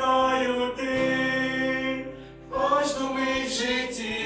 пізнаю ти в кожному житті.